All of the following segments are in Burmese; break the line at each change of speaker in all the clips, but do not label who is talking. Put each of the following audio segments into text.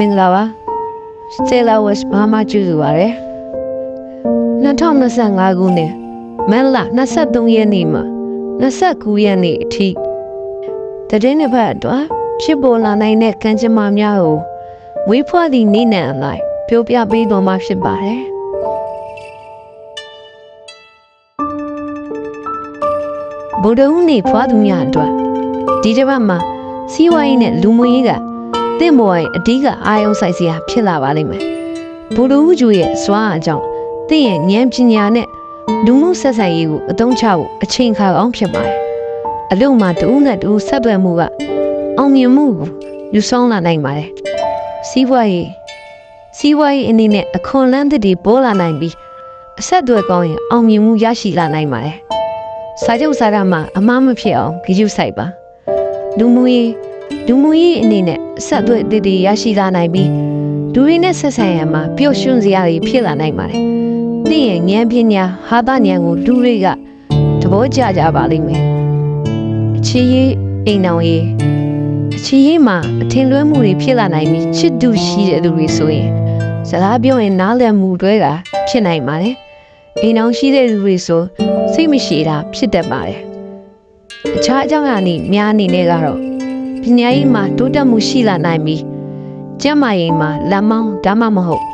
မင်္ဂလာပါ Stella West ဘာမှကြည့်လို့ပါတယ်2025ခုနှစ်မန်လ23ရက်နေ့မှာ29ရက်နေ့အထိတည်င်းတစ်ဖက်အတွက်ဖြစ်ပေါ်လာနိုင်တဲ့ကံကြမ္မာများကိုဝေးဖွားသည့်နေ့နဲ့အလိုက်ပြောပြပေးတော်မှာဖြစ်ပါတယ်ဗုဒ္ဓဟူးနေ့ဖွားသူများအတွက်ဒီတစ်ပတ်မှာစီးပွားရေးနဲ့လူမှုရေးက တင့်ပေါ်ရဲ့အဓိကအာရုံစိုက်စရာဖြစ်လာပါလိမ့်မယ်ဗုဒ္ဓဟူးကျူရဲ့စွမ်းအားကြောင့်တင့်ရဲ့ဉာဏ်ပညာနဲ့လူမှုဆက်ဆံရေးကိုအသုံးချဖို့အချိန်ခါအောင်ဖြစ်ပါတယ်အလုံးမှာတူးနဲ့တူးဆက်သွယ်မှုကအောင်မြင်မှုကိုယူဆောင်လာနိုင်ပါတယ်စီးပွားရေးစီးပွားရေးအနေနဲ့အခွန်လန်းသစ်တွေပေါ်လာနိုင်ပြီးအဆက်အသွယ်ကောင်းရင်အောင်မြင်မှုရရှိလာနိုင်ပါတယ်စာချုပ်စာတမ်းမှာအမှားမဖြစ်အောင်ဂရုစိုက်ပါလူမှုရေး လူမှုရေးအနေနဲ့အဆက်အသွယ်အသစ်တွေရရှိလာနိုင်ပြီးလူတွေနဲ့ဆက်ဆံရမှာပျော်ရွှင်စရာတွေဖြစ်လာနိုင်ပါတယ်။နေ့ရဲ့ဉာဏ်ပညာဟာသဉာဏ်ကိုလူတွေကသဘောကျကြပါလိမ့်မယ်။အခြေရေးအိမ်အောင်ရေးအခြေရေးမှာအထင်လွဲမှုတွေဖြစ်လာနိုင်ပြီးချစ်သူရှိတဲ့လူတွေဆိုရင်စကားပြောရင်နားလည်မှုတွေကဖြစ်နိုင်ပါတယ်။အိမ်အောင်ရှိတဲ့လူတွေဆိုစိတ်မရှိတာဖြစ်တတ်ပါတယ်။အခြားအကြောင်းအရာတွေများအနေနဲ့ကတော့ ပညာရေးမှာတိုးတက်မှုရှိလာနိုင်ပြီးကျန်းမာရေးမှာလက်မောင်းဒါမှမဟုတ်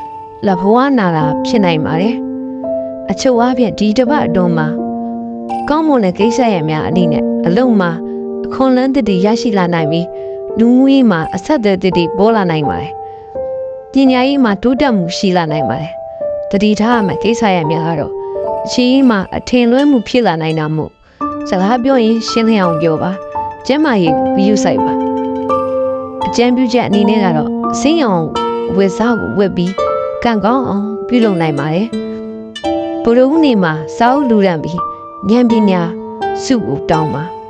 လက်ဘဝနာတာဖြစ်နိုင်ပါတယ်။အချုပ်အားဖြင့်ဒီတစ်ပတ်အတွင်းမှာကောင်းမွန်တဲ့ကိစ္စရပ်များအနေနဲ့အလုံးမှာအခွန်လန်းသစ်တွေရရှိလာနိုင်ပြီးလူမှုရေးမှာအဆက်အသွယ်သစ်တွေပေါ်လာနိုင်ပါတယ်။ပညာရေးမှာတိုးတက်မှုရှိလာနိုင်ပါတယ်။တတိထားရမယ့်ကိစ္စရပ်များကတော့အခြေရေးမှာအထင်လွဲမှုဖြစ်လာနိုင်တာမို့စကားပြောရင်ရှင်းလင်းအောင်ပြောပါ။ကျန်းမာရေးကိုဂရုစိုက်ပါ။အ ကြံပြုချက်အနေနဲ့ကတော့စင်းအောင်ဝက်စားကိုဝက်ပြီးကံကောင်းအောင်ပြုလုပ်နိုင်ပါတယ်။ဘုရုံးနေမှာစောက်လူရန်ပြီးဉာဏ်ပညာစုကိုတောင်းပါ။